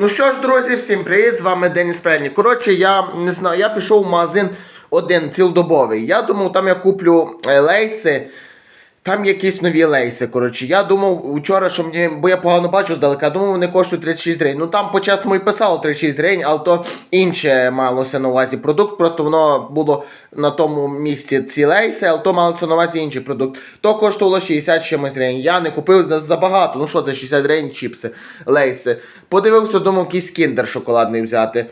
Ну що ж, друзі, всім привіт! З вами Деніс Прені. Коротше, я не знаю, я пішов в магазин один цілодобовий. Я думав, там я куплю е, лейси. Там якісь нові лейси. Коротше, я думав вчора, що мені, бо я погано бачу здалека, думав, вони коштують 36 гривень. Ну там по-чесному і писало 36 гривень, але то інше малося на увазі продукт. Просто воно було на тому місці ці лейси, але то малося на увазі інший продукт. То коштувало 60 чимось гривень. Я не купив за, забагато. Ну що це 60 гривень чіпси, лейси. Подивився, думав, якийсь кіндер шоколадний взяти.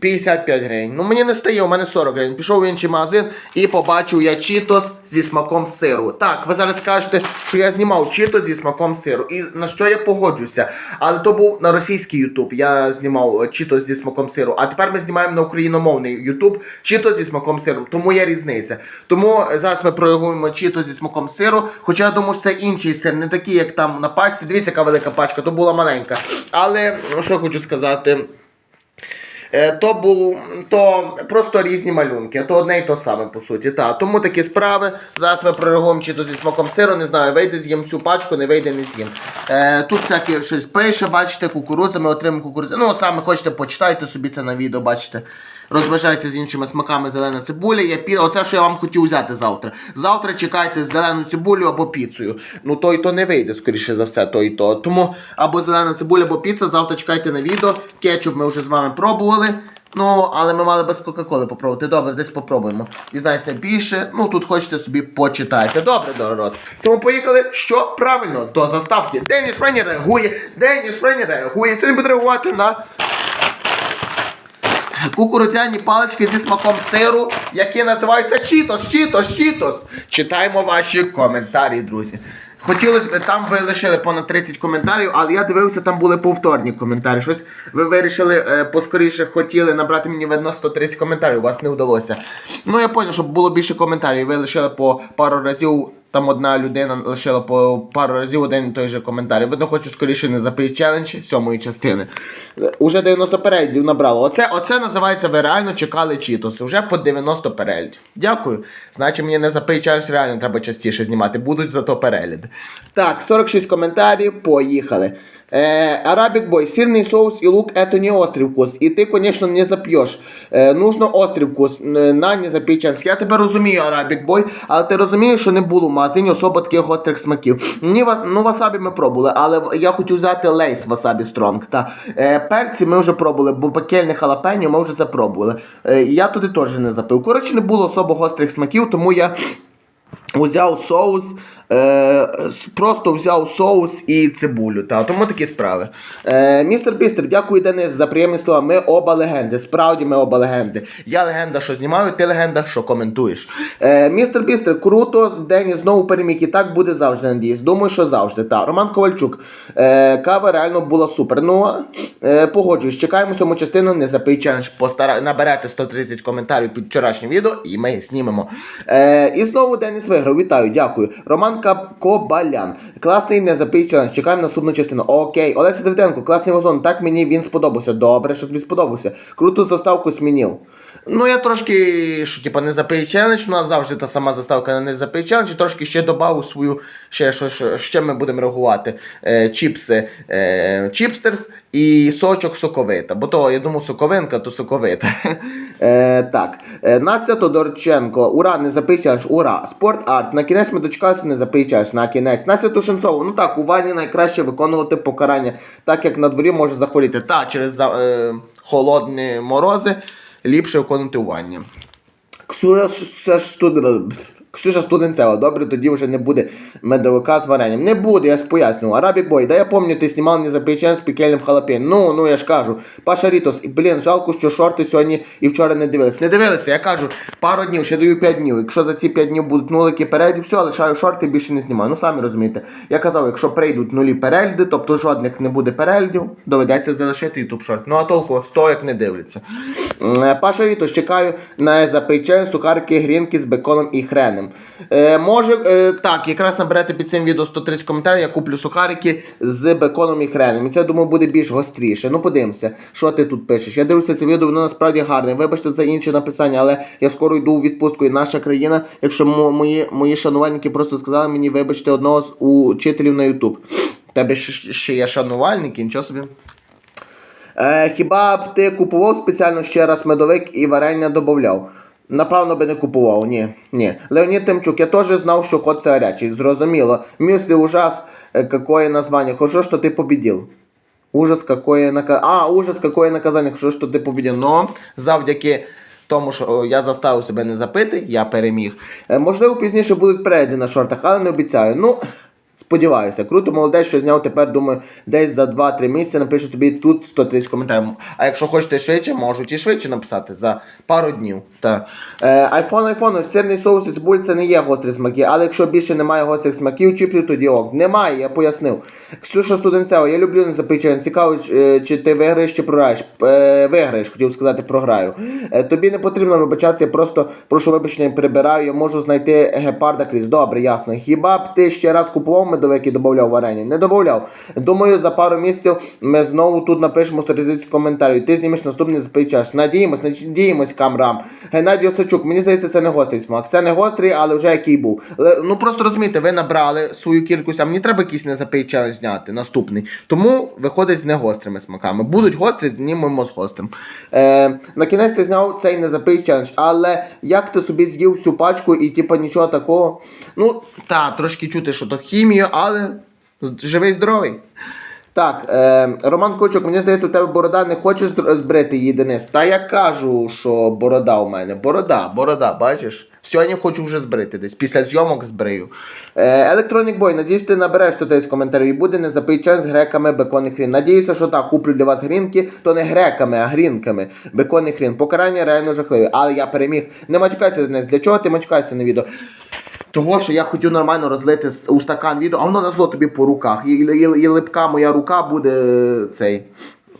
55 гривень. Ну мені не стає, у мене 40 гривень. Пішов в інший магазин і побачив я чітос зі смаком сиру. Так, ви зараз скажете, що я знімав чітос зі смаком сиру. І на що я погоджуся. Але то був на російський Ютуб. Я знімав чітос зі смаком сиру. А тепер ми знімаємо на україномовний Ютуб чітос зі смаком сиру. Тому є різниця. Тому зараз ми проявуємо чітос зі смаком сиру. Хоча я думаю, що це інший сир, не такий, як там на пачці. Дивіться, яка велика пачка, то була маленька. Але ну, що хочу сказати. Е, То був то просто різні малюнки, то одне і то саме по суті. Та. Тому такі справи. Зараз ми прореагуємо чи то зі смаком сиру, не знаю, вийде з'їм всю пачку, не вийде, не з'їм. Е, тут всяке щось пише, бачите, кукурудза, ми отримаємо кукурудзу. Ну, саме хочете, почитайте собі це на відео, бачите. Розважайся з іншими смаками зелена цибуля. Я пі... Оце, що я вам хотів взяти завтра. Завтра чекайте зелену цибулю або піцею. Ну то і то не вийде, скоріше за все, то і то. Тому або зелена цибуля, або піца. Завтра чекайте на відео. Кетчуп ми вже з вами пробували. Ну, але ми мали без Кока-Коли попробувати. Добре, десь попробуємо. Дізнайся більше. Ну тут хочете собі почитайте. Добре, народ. Тому поїхали. Що правильно до заставки. Деніс Френі реагує. Деніс Френі реагує. Сьогодні буде реагувати на кукурудзяні палички зі смаком сиру, які називаються Чітос, Чітос, Чітос. Читаємо ваші коментарі, друзі. Хотілося б, там ви лишили понад 30 коментарів, але я дивився, там були повторні коментарі. Щось ви вирішили е, поскоріше хотіли набрати мені видно 130 коментарів, у вас не вдалося. Ну я зрозумів, щоб було більше коментарів. Ви лишили по пару разів. Там одна людина лишила по пару разів один той же коментар. Видно, хочу скоріше не запити челендж сьомої частини. Уже 90 переглядів набрало. Оце, оце називається ви реально чекали чітос. Уже по 90 переглядів. Дякую. Значить, мені не запий челендж реально треба частіше знімати. Будуть зато перегляди. Так, 46 коментарів. Поїхали. Э, Арабик бой, сырный соус и лук это не острый вкус. И ты, конечно, не запьешь. Е, нужно острий вкус е, на незапеченський. Я тебе розумію, Арабік бой, але ти розумієш, що не було в магазині особо таких гострих смаків. Ні, вас, ну васабі ми пробували, але я хотів взяти лейс васабі стронг. Та. Е, перці ми вже пробували, бо пекельне халапеньо ми вже це пробували. Е, я туди теж не запив. Коротше, не було особо гострих смаків, тому я Узяв соус, е, просто взяв соус і цибулю. Та, тому такі справи. Е, містер Бістер, дякую Денис за приємні слова. Ми оба легенди. Справді ми оба легенди. Я легенда, що знімаю, ти легенда, що коментуєш. Е, містер Бістер, круто, Деніс знову переміг. І так буде завжди, надіюсь. Думаю, що завжди. Та. Роман Ковальчук. Е, кава реально була супер. Ну, е, погоджуюсь, чекаємо сьому частину, не запий челендж. Постара... Наберете 130 коментарів під вчорашнім відео і ми знімемо. Е, і знову Деніс виграв. Вітаю, дякую. Роман Кобалян. Класний не запий челендж. Чекаємо наступну частину. Окей. Олеся Давиденко, класний вазон. Так мені він сподобався. Добре, що тобі сподобався. Круту заставку змінив. Ну, я трошки, що типа не запий челендж, у нас завжди та сама заставка на не запий челендж, трошки ще додав свою, ще, що, що, ще ми будемо реагувати. Е, чіпси е, чіпстерс і сочок соковита. Бо то, я думав, соковинка, то соковита. Е, так. Е, Настя Тодорченко, ура, не запий челендж, ура. Спорт арт. На кінець ми дочекалися, не запий челендж, на кінець. Настя Тушенцова, ну так, у ванні найкраще виконувати покарання, так як на дворі може захворіти. Та, через е, холодні морози ліпше виконувати ування. ванні. Все ж студент. Ксюша студенцева, добре, тоді вже не буде медовика з варенням. Не буде, я ж поясню. Арабік бой, да я пам'ятаю, ти знімав не запечен з пекельним халапень. Ну, ну я ж кажу. Паша Рітос, і, блін, жалко, що шорти сьогодні і вчора не дивилися. Не дивилися, я кажу, пару днів, ще даю 5 днів. Якщо за ці 5 днів будуть нулики переглядів, все, лишаю шорти, більше не знімаю. Ну самі розумієте. Я казав, якщо прийдуть нулі перегляди, тобто жодних не буде переглядів, доведеться залишити YouTube шорт. Ну а толку того, як не дивляться. Паша Рітос, чекаю на запечен сухарки грінки з беконом і Е, може, е, так, якраз наберете під цим відео 130 коментарів, я куплю сухарики з беконом і хреном. І це, думаю, буде більш гостріше. Ну, подивимося, що ти тут пишеш. Я дивлюся це відео, воно насправді гарне. Вибачте за інше написання, але я скоро йду у відпустку. І наша країна, якщо мої, мої шанувальники просто сказали мені, вибачте, одного з учителів на YouTube. Тебе ще є шанувальники, нічого собі. Е, хіба б ти купував спеціально ще раз медовик і варення додавав? Напевно би не купував, ні. ні. Леонід Тимчук, я теж знав, що ход це гарячий. Зрозуміло. Ужас, е, какое название. Хорошо, що ти победил. Ужас, какое наказание. А, ужас, какое наказание. Хорошо, що ти победил. Но завдяки тому, що я заставив себе не запити, я переміг. Е, можливо, пізніше будуть перейди на шортах, але не обіцяю. Ну, сподіваюся. Круто, молодець, що зняв тепер, думаю, десь за 2-3 місяці напишу тобі тут 130 коментарів. А якщо хочете швидше, можуть і швидше написати за пару днів. Е, айфон, айфон, сирний соус і цибуль це не є гострі смаки, але якщо більше немає гострих смаків, чіплю тоді ок. Немає, я пояснив. Ксюша Студенцева, я люблю незапечення. Цікаво, е, чи ти виграєш, чи програєш. Е, виграєш, хотів сказати, програю. Тобі не потрібно вибачатися, я просто прошу вибачення прибираю, я можу знайти гепарда крізь. Добре, ясно. Хіба б ти ще раз купував медовик і додавав варення? Не додавав. Думаю, за пару місяців ми знову тут напишемо 130 коментарів. Ти знімеш наступний запечеш. Надіємось, надіємось, камрам. Геннадій Осачук, мені здається, це не гострий смак. Це не гострий, але вже який був. Ну просто розумієте, ви набрали свою кількість, а мені треба якийсь незапий челендж зняти, наступний. Тому виходить з негострими смаками. Будуть гострі, знімемо з гострим. Е, на кінець ти зняв цей незапий челендж, але як ти собі з'їв всю пачку і типа нічого такого. Ну, так, трошки чути, що то хімію, але живий здоровий. Так, е, Роман Кочук, мені здається, у тебе борода не хочеш збрити її, Денис. Та я кажу, що борода у мене. Борода, борода, бачиш? Сьогодні хочу вже збрити десь. Після зйомок збрию. Е, Electronic Boy, надіюсь, ти набереш 130 коментарів і буде не запий час з греками бекон і хрін. Надіюся, що так, куплю для вас грінки, то не греками, а грінками. Бекон і хрін. Покарання реально жахливе. Але я переміг. Не матюкайся, Денис. Для чого ти матюкайся на відео? Того, що я хотів нормально розлити у стакан відео, а воно назло тобі по руках. І, і, і, і липка моя рука буде е, цей.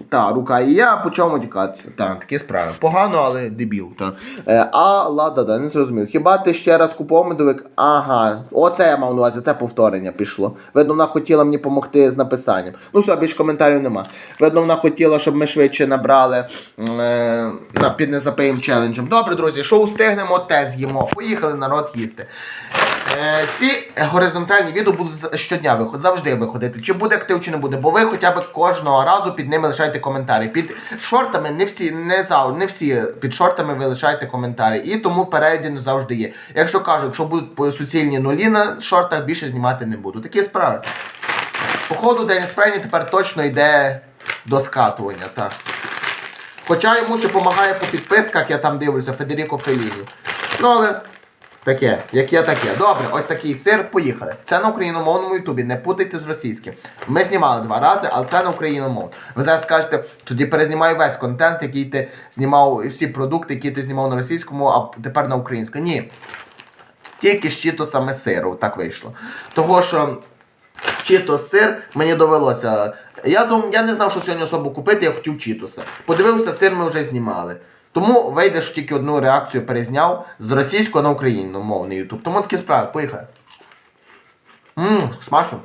Та, рука, і я почав матюкатися. Так, такі справи. Погано, але дебіл. Та. Е, а лада, да, не зрозумів. Хіба ти ще раз купував медовик? Ага, оце я мав на увазі, це повторення пішло. Видно, вона хотіла мені допомогти з написанням. Ну все, більш коментарів нема. Видно, вона хотіла, щоб ми швидше набрали е, на, під незапиєм челенджем. Добре, друзі, що устигнемо, те з'їмо. Поїхали народ їсти. Е, ці горизонтальні відео будуть щодня виходити, завжди виходити. Чи буде актив, чи не буде, бо ви хоча б кожного разу під ними лишайте коментарі. Під шортами не всі, не зав, не всі під шортами ви лишаєте коментарі. І тому перейди не завжди є. Якщо кажу, якщо будуть суцільні нулі на шортах, більше знімати не буду. Такі справи. Походу, Деніс Прейні тепер точно йде до скатування. Так. Хоча йому ще допомагає по підписках, я там дивлюся, Федеріко Феліні. Ну але. Таке, як є таке. Добре, ось такий сир, поїхали. Це на україномовному ютубі, не путайте з російським. Ми знімали два рази, але це на україномовному. Ви зараз скажете, тоді перезнімай весь контент, який ти знімав, і всі продукти, які ти знімав на російському, а тепер на українському. Ні. Тільки з чітосами сиру, так вийшло. Того, що чітос сир мені довелося. Я дум, я не знав, що сьогодні особу купити, я хотів чітоса. Подивився, сир ми вже знімали. Тому вийдеш тільки одну реакцію перезняв з російського на україномовний ютуб. Тому такі справи, поїхали. Ммм, смачно.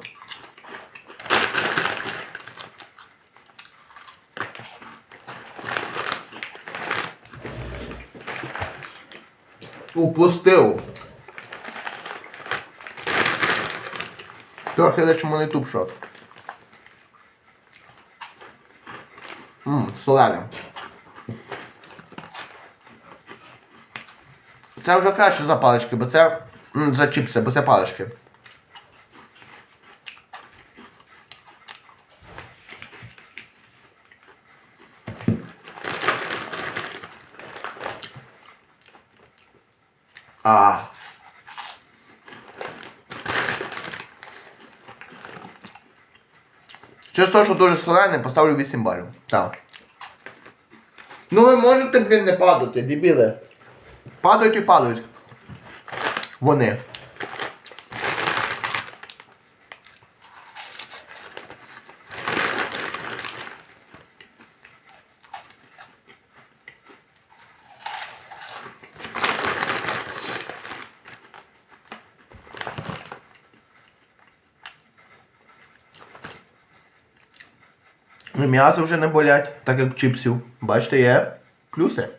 Упустив. Трохи лечимо на ютуб шот. Ммм, солене. Це вже краще за палички, бо це за чіпси, бо це палички. А. Через те, що дуже солене, поставлю 8 балів. Так. Ну ви можете, блін, не падати, дебіли. Падають і падають. Вони. Ну, М'ясо вже не болять, так як чіпсів. Бачите, є плюси.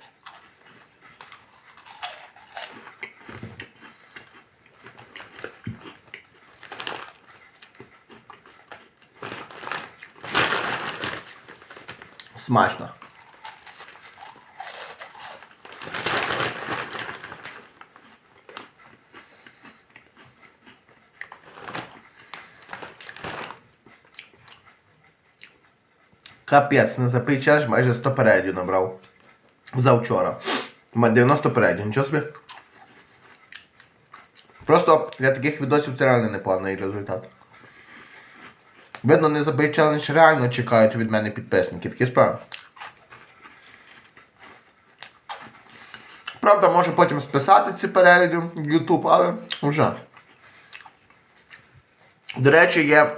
Смачно. Капець, на запий челендж майже 100 передів набрав. Завчора. У мене 90 передів, нічого собі. Просто для таких відосів це реально непоганий результат. Видно, не забий челендж реально чекають від мене підписники, такі справи. Правда, може потім списати ці перегляди в YouTube, але вже. До речі, є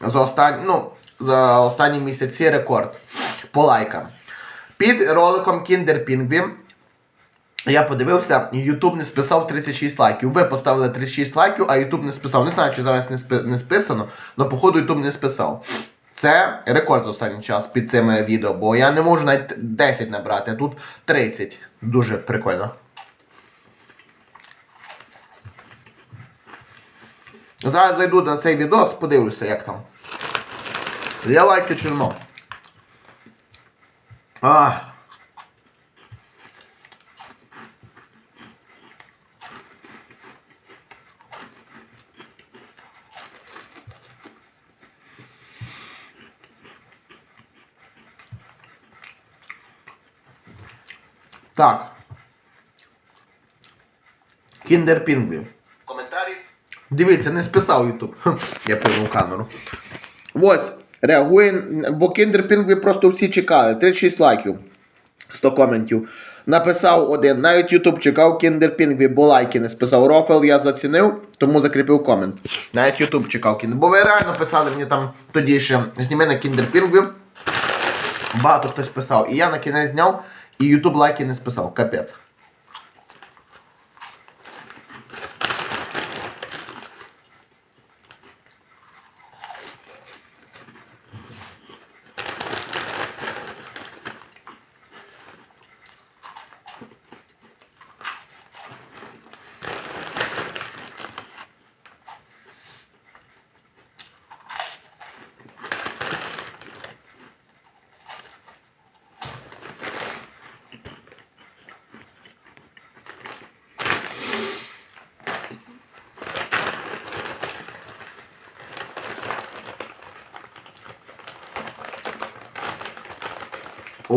за останні, ну, за останні місяці рекорд по лайкам. Під роликом Kinder Penguin я подивився, і YouTube не списав 36 лайків. Ви поставили 36 лайків, а YouTube не списав. Не знаю, чи зараз не, спи- не списано, але походу YouTube не списав. Це рекорд за останній час під цими відео, бо я не можу навіть 10 набрати, а тут 30. Дуже прикольно. Зараз зайду на цей відос, подивлюся, як там. Я лайки чи нема. Так. Кіндер Пінгвін. Коментарі. Дивіться, не списав Ютуб. Я повернув камеру. Ось, реагує, бо Kinder Penguin просто всі чекали. 36 лайків. 100 коментів. Написав один. Навіть Ютуб чекав Kinder Penguin, бо лайки не списав. Рофел я зацінив, тому закріпив комент. Навіть Ютуб чекав Kinder. Бо ви реально писали мені там тоді ще зніми на Kinder Penguin. Багато хтось писав. І я на кінець зняв, і Ютуб лайки не списав. Капець.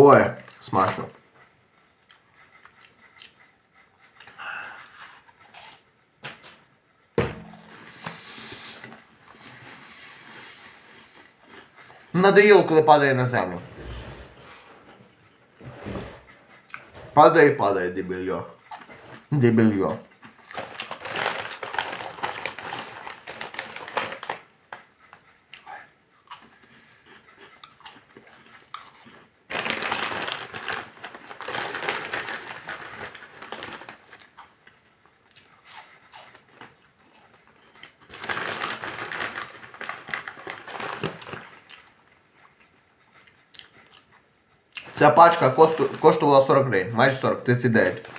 Ой, смачно. Надоїло, коли падає на землю. Падає падає, дебільо. Дебільо. Ця пачка коштувала 40 гривень, майже 40, 39.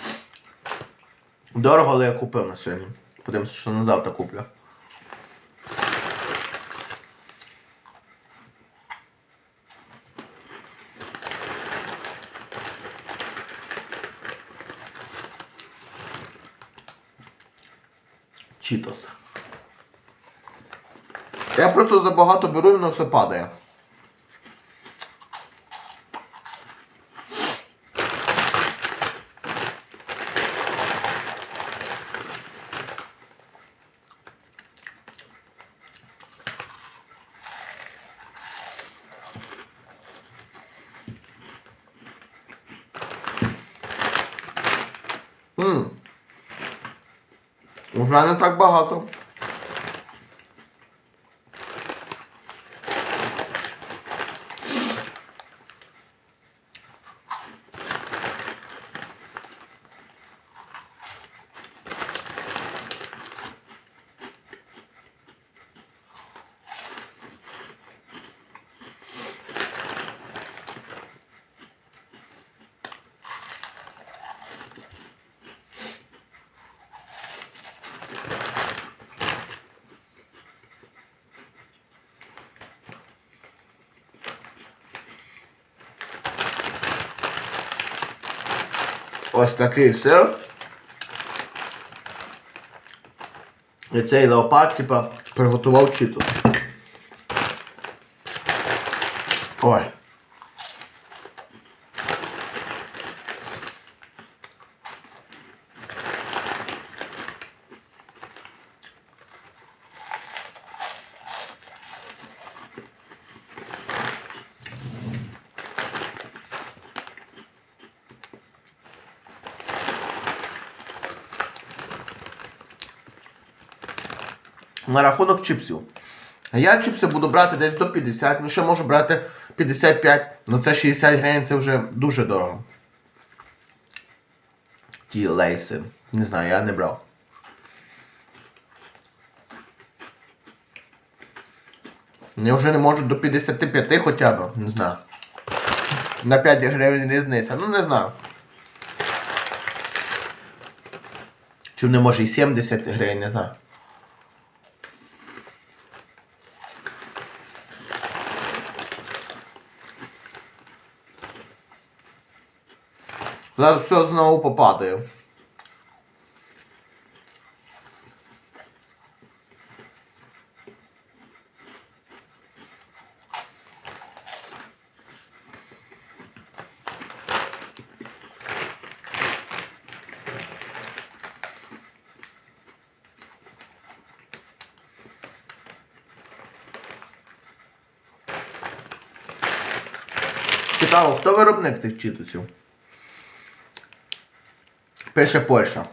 Дорого, але я купив на сьогодні. Подивимося, що на завтра куплю. Чітос. Я просто забагато беру і воно все падає. Ммм. Уже не так багато. Ось такий сир. І цей леопард, типа, приготував читу. Ой. На рахунок чіпсів. Я чіпси буду брати десь до 50, ну ще можу брати 55, ну це 60 гривень, це вже дуже дорого. Ті лейси. Не знаю, я не брав. Я вже не можу до 55 хоча б, не знаю. На 5 гривень різниця, ну не знаю. Чи не може і 70 гривень, не знаю. Зараз все знову попадає. Цікаво, хто виробник цих читусів? Пише Польща.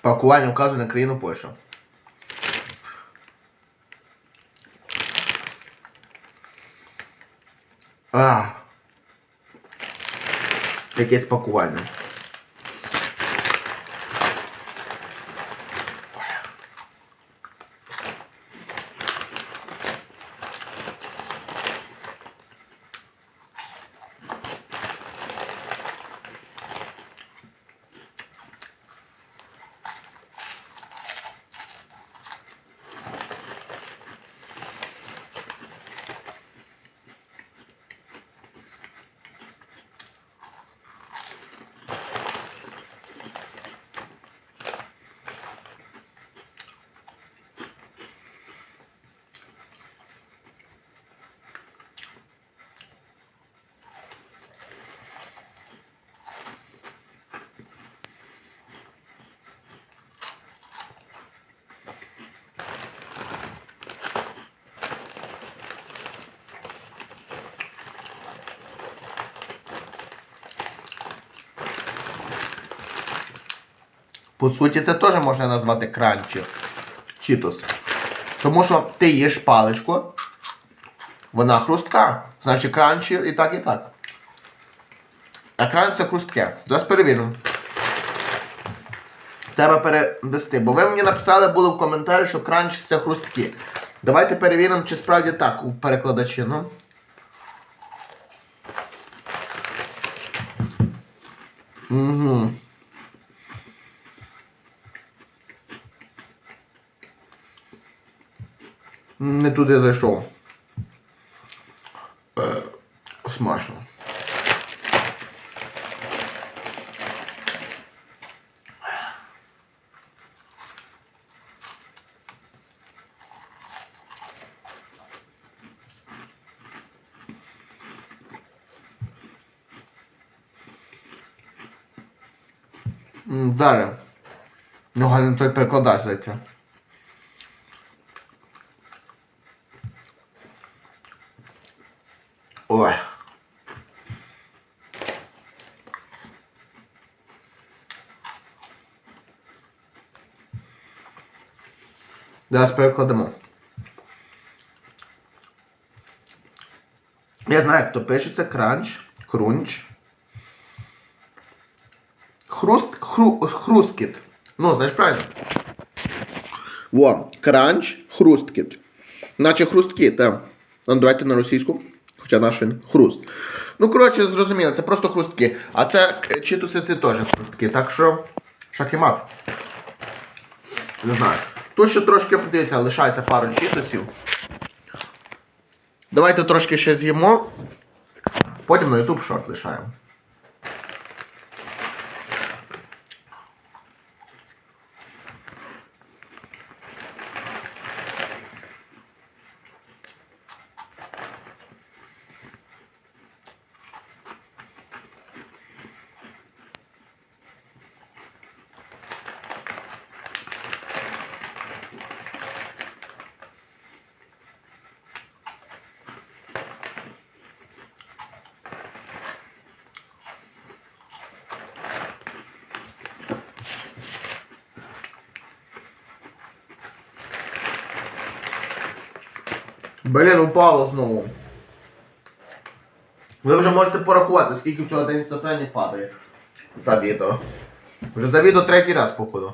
Пакування вказує на країну Польща. А. Якесь пакування. По суті, це теж можна назвати кранчі. Чітос. Тому що ти їш паличку, вона хрустка. Значить кранчі і так, і так. А кранч це хрустке. Зараз перевіримо. Треба перевести. Бо ви мені написали були в коментарі, що кранч це хрустки. Давайте перевіримо, чи справді так у перекладачі. Ну. Угу. Не туди зайшов. Е, смачно. Далі. Ну, гарно той перекладач зайти. Ой. Зараз перекладемо. Я знаю, як то пишеться кранч, крунч. Хруст, хру, хрускіт. Ну, знаєш правильно? Во, кранч, хрусткіт. Наче хрустки, так. Ну, давайте на російську. Хоча наш він хруст. Ну, коротше, зрозуміло, це просто хрустки. А це читуси це теж хрустки. Так що, шахімат. Не знаю. Тут ще трошки, подивіться, лишається пару чітосів. Давайте трошки ще з'їмо. Потім на YouTube шорт лишаємо. Блін, упало знову. Ви вже можете порахувати, скільки в цього день сохрані падає за відео. Вже за відео третій раз, походу.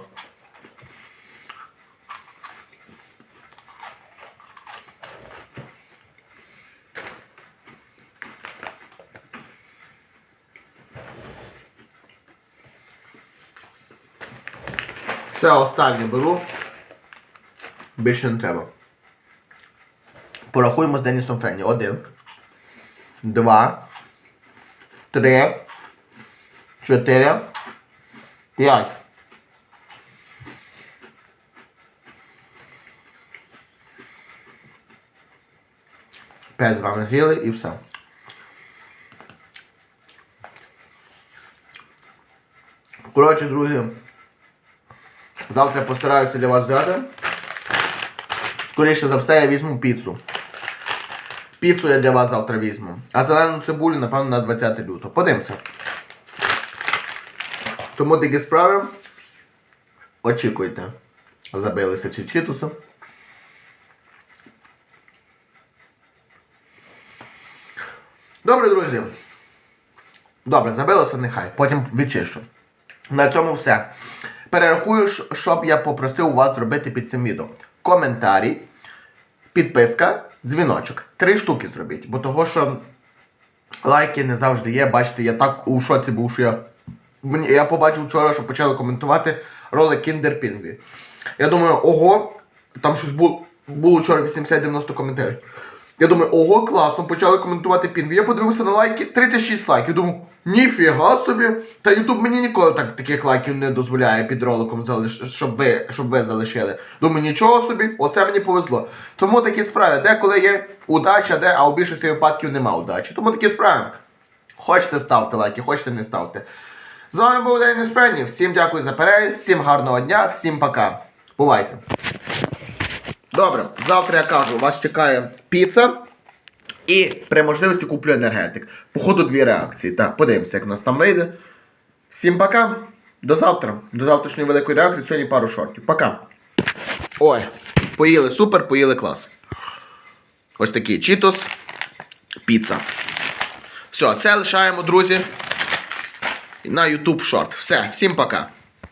Це останнє беру. Більше не треба. Порахуємо з Денісом Френі. Один. Два. Три. Чотири. П'ять. П'ять з вами з'їли і все. Коротше, друзі. Завтра постараюся для вас взяти. Скоріше за все, я візьму піцу. Піцу я для вас завтра візьму. А зелену цибулю, напевно, на 20 лютого. Подивимося. Тому такі справи. Очікуйте. Забилися чи читусом. Добре, друзі. Добре, забилося нехай. Потім відчищу. На цьому все. Перерахую, що- що б я попросив вас зробити під цим відео. Коментарі, підписка, дзвіночок. Три штуки зробіть, бо того, що лайки не завжди є. Бачите, я так у шоці був, що я. Я побачив вчора, що почали коментувати ролик Kinder Pingvi. Я думаю, ого, там щось було, було вчора 80-90 коментарів. Я думаю, ого, класно, почали коментувати Пінгві. Я подивився на лайки, 36 лайків. Думаю, ніфіга собі. Та Ютуб мені ніколи так таких лайків не дозволяє під роликом залиш... щоб ви щоб ви залишили. Думаю, нічого собі, оце мені повезло. Тому такі справи, деколи є удача, де, а у більшості випадків нема удачі. Тому такі справи. Хочете ставте лайки, хочете не ставте. З вами був День Неспрені. Всім дякую за перегляд, всім гарного дня, всім пока. Бувайте. Добре, завтра я кажу, вас чекає піца. І при можливості куплю енергетик. Походу дві реакції. Так, подивимося, як у нас там вийде. Всім пока. До завтра. До завтрашньої великої реакції. Сьогодні пару шортів. Пока. Ой, поїли супер, поїли клас. Ось такий чітос. Піца. Все, це лишаємо, друзі. На YouTube шорт. Все, всім пока.